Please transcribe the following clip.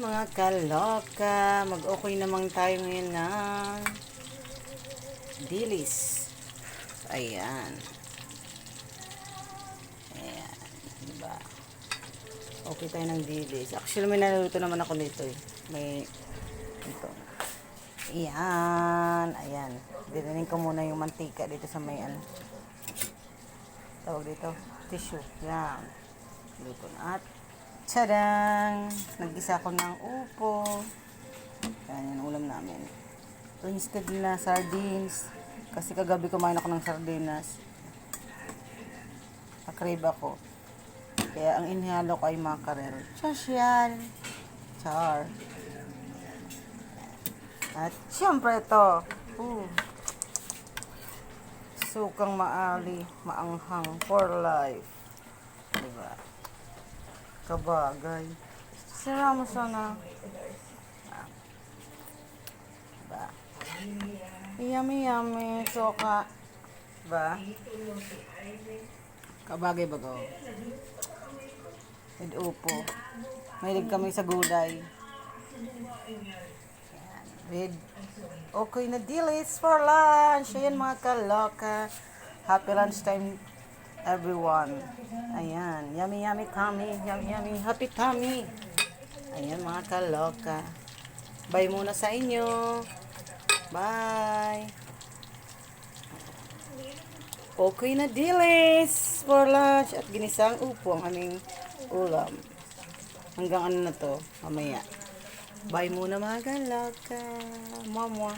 mga kaloka, mag-okay naman tayo ngayon ng dilis. Ayan. Ayan. Diba? Okay tayo ng dilis. Actually, may naluto naman ako nito eh. May, ito. Ayan. Ayan. Dinanin ko muna yung mantika dito sa may ano. Tawag dito. Tissue. Yan. Luto na. At Tadang! Nag-isa ko ng upo. Yan yung ulam namin. Instead na sardines. Kasi kagabi kumain ako ng sardinas. Nakrave ako. Kaya ang inihalo ko ay mackerel. Social. Char. At syempre ito. Uh, sukang maali, maanghang for life. Diba? Kabagay. Sira mo sana. Ba? Yummy, yummy. Soka. Ba? Kabagay ba ko? With upo. Mahilig kami sa gulay. With okay na dilis for lunch. Ayan mga kaloka. Happy lunch time everyone. Ayan. Yummy, yummy, tummy. Yummy, yummy. Happy tummy. Ayan mga kaloka. Bye muna sa inyo. Bye. Okay na dilis for lunch at ginisang upo ang aming ulam. Hanggang ano na to, mamaya. Bye muna mga kaloka. Mama.